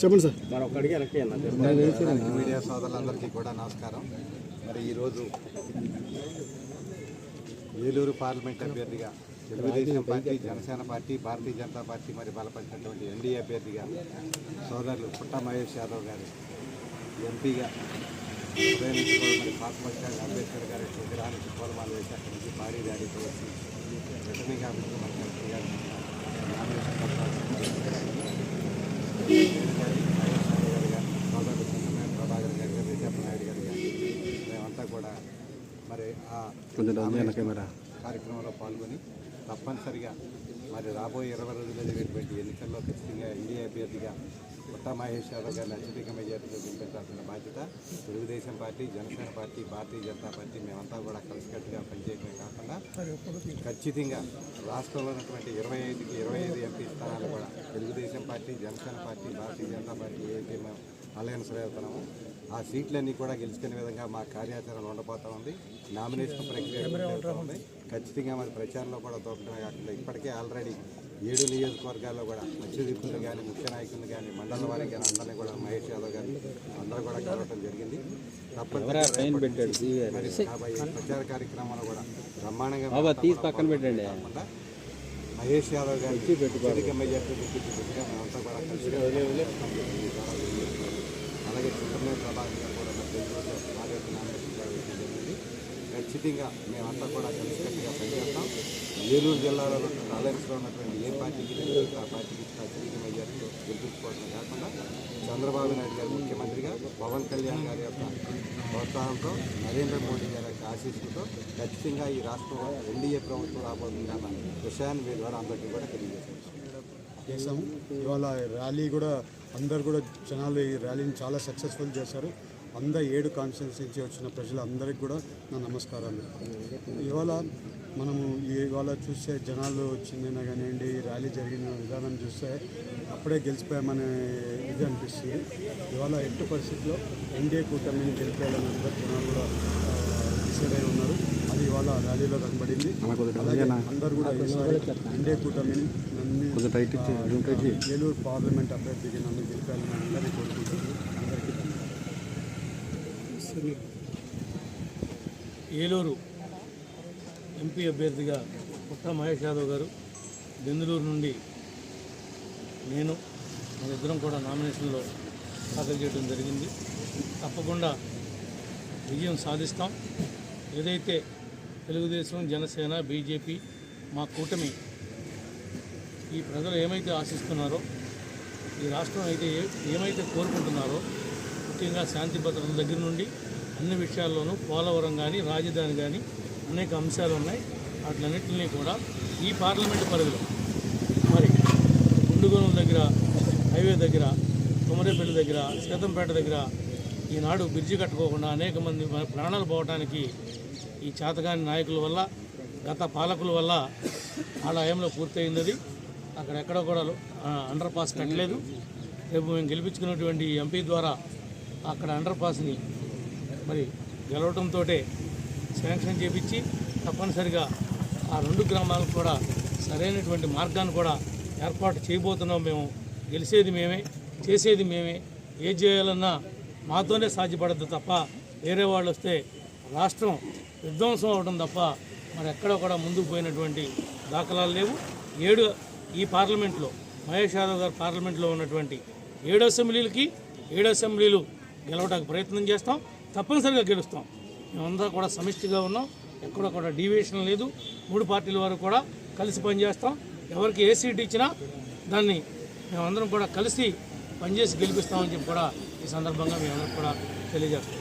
చెప్పండి సార్. మరి ఒక్కడికి వెనక్కి మీడియా సోదరులందరికీ కూడా నమస్కారం. మరి ఈరోజు ఏలూరు పార్లమెంట్ అభ్యర్థిగా Telugu Desam party Janasena party Bharatiya Janata party మరి బలపడినటువంటి ఎన్డీఏ అభ్యర్థిగా సోదరులు పుట్ట మహేష్ యాదవ్ గారు ఎంపీగా ఉదయం మరి పాత అంబేద్కర్ గారి విగ్రహానికి వేసి అక్కడి నుంచి భారీ ర్యాలీతో వచ్చి రిటర్నింగ్ ఆఫీసర్ మరి కలెక్టర్ గారు ప్రభాకర్ గారు గారు నాయుడు గారు మేమంతా కూడా మరి ఆ కెమెరా. కార్యక్రమంలో పాల్గొని తప్పనిసరిగా మరి రాబోయే ఇరవై రోజుల్లో జరిగేటువంటి ఎన్నికల్లో ఖచ్చితంగా ఎన్డీఏ అభ్యర్థిగా పుట్ట మహేష్ యాదవ్ గారిని అత్యధిక మెజార్టీలో గెలిపించాల్సిన బాధ్యత Telugu Desam party Janasena party Bharatiya Janata party మేమంతా కూడా కలిసికట్టుగా పనిచేయడమే కాకుండా ఖచ్చితంగా రాష్ట్రంలో ఉన్నటువంటి ఇరవై ఐదుకి ఇరవై ఐదు ఎంపీ స్థానాలు కూడా Telugu Desam party Janasena party Bharatiya Janata party ఏదైతే మేము అలయన్స్ వెళ్తున్నాము. ఆ సీట్లన్నీ కూడా గెలుచుకునే విధంగా మా కార్యాచరణ ఉండబోతా ఉంది. నామినేషన్ ప్రక్రియ ఉంది. ఖచ్చితంగా మరి ప్రచారంలో కూడా దొరకడమే కాకుండా ఇప్పటికే ఆల్రెడీ ఏడు నియోజకవర్గాల్లో కూడా మత్స్యదీపులు కానీ ముఖ్య నాయకులు కానీ మండల వారికి కానీ అందరినీ కూడా మహేష్ యాదవ్ గారు అందరూ కూడా కలవటం జరిగింది. తప్పనిసరిగా మరి ప్రచార కార్యక్రమాలు కూడా బ్రహ్మాండంగా తీసి పక్కన పెట్టండి. కాకుండా మహేష్ యాదవ్ గారు మేమంతా కూడా కలిసిగా అలాగే చింతమనే ప్రభాకర్ గారు కూడా మరి తెలుగులో ఆరోగ్య నామినేషన్ కూడా వేయడం జరిగింది ఖచ్చితంగా మేమంతా కూడా కలిసికట్టుగా పనిచేస్తాం. ఏలూరు జిల్లాలో ఉన్నటువంటి అలయన్స్లో ఉన్నటువంటి ఏ పార్టీకి ఆ పార్టీకి అత్యధిక అయ్యారు గెలిపించుకోవడం కాకుండా చంద్రబాబు నాయుడు గారు ముఖ్యమంత్రిగా పవన్ కళ్యాణ్ గారి యొక్క ప్రోత్సాహంతో నరేంద్ర మోడీ గారి యొక్క ఆశీస్సులతో ఖచ్చితంగా ఈ రాష్ట్రంలో ఎన్డీఏ ప్రభుత్వం రాబోతుంది అన్న విషయాన్ని మీ ద్వారా అందరికీ కూడా తెలియజేశారు చేసాము ఇవాళ ర్యాలీ కూడా అందరు కూడా జనాలు ఈ ర్యాలీని చాలా సక్సెస్ఫుల్ చేశారు. అందరు ఏడు కాన్స్టిట్యున్సీ నుంచి వచ్చిన ప్రజలందరికీ కూడా నా నమస్కారాలు. ఇవాళ మనము ఇవాళ చూస్తే జనాలు వచ్చిందైనా కానివ్వండి ర్యాలీ జరిగిన విధానం చూస్తే అప్పుడే గెలిచిపోయామనే ఇది అనిపిస్తుంది. ఇవాళ ఎట్టి పరిస్థితిలో ఎన్డీఏ కూటమిని గెలిపేయాలని అందరు జనాలు కూడా డిసైడ్ అయి ఉన్నారు. అది ఇవాళ ర్యాలీలో కనబడింది. అలాగే అందరు కూడా ఈసారి ఎన్డీఏ కూటమిని నన్ను ఏలూరు పార్లమెంట్ అభ్యర్థికి నన్ను గెలిపాలని అందరికీ ఏలూరు ఎంపీ అభ్యర్థిగా పుట్ట మహేష్ యాదవ్ గారు బెందులూరు నుండి నేను మన ఇద్దరం కూడా నామినేషన్లో దాఖలు చేయడం జరిగింది. తప్పకుండా విజయం సాధిస్తాం. ఏదైతే తెలుగుదేశం జనసేన బీజేపీ మా కూటమి ఈ ప్రజలు ఏమైతే ఆశిస్తున్నారో ఈ రాష్ట్రం అయితే ఏ- ఏమైతే కోరుకుంటున్నారో ముఖ్యంగా శాంతి భద్రతల దగ్గర నుండి అన్ని విషయాల్లోనూ పోలవరం కానీ రాజధాని కానీ అనేక అంశాలు ఉన్నాయి. వాటిలన్నింటినీ కూడా ఈ పార్లమెంటు పరిధిలో మరి గుండుగోలం దగ్గర హైవే దగ్గర తుమ్మరేపల్లి దగ్గర సీతంపేట దగ్గర ఈనాడు బ్రిడ్జి కట్టుకోకుండా అనేక మంది ప్రాణాలు పోవడానికి ఈ చేతగాని నాయకుల వల్ల గత పాలకుల వల్ల ఆ టైంలో పూర్తయింది అక్కడెక్కడ అక్కడ కూడా అండర్ పాస్ కట్టలేదు. రేపు మేము గెలిపించుకున్నటువంటి ఎంపీ ద్వారా అక్కడ అండర్ పాస్ని మరి గెలవడంతో శాంక్షన్ చేపించి తప్పనిసరిగా ఆ రెండు గ్రామాలకు కూడా సరైనటువంటి మార్గాన్ని కూడా ఏర్పాటు చేయబోతున్నాం మేము. గెలిచేది మేమే చేసేది మేమే. ఏం చేయాలన్నా మాతోనే సాధ్యపడద్దు తప్ప వేరే వాళ్ళు వస్తే రాష్ట్రం విధ్వంసం అవడం తప్ప మరి ఎక్కడ కూడా ముందుకు పోయినటువంటి దాఖలాలు లేవు. ఏడు ఈ పార్లమెంట్లో మహేష్ యాదవ్ గారు పార్లమెంట్లో ఉన్నటువంటి ఏడు అసెంబ్లీలకి ఏడు అసెంబ్లీలు గెలవడానికి ప్రయత్నం చేస్తాం. తప్పనిసరిగా గెలుస్తాం. మేమందరం కూడా సమిష్టిగా ఉన్నాం. ఎక్కడ కూడా డీవియేషన్ లేదు. మూడు పార్టీల వారు కూడా కలిసి పనిచేస్తాం. ఎవరికి ఏ సీట్ ఇచ్చినా దాన్ని మేమందరం కూడా కలిసి పనిచేసి గెలిపిస్తామని చెప్పి కూడా ఈ సందర్భంగా మేమందరం కూడా తెలియజేస్తాం.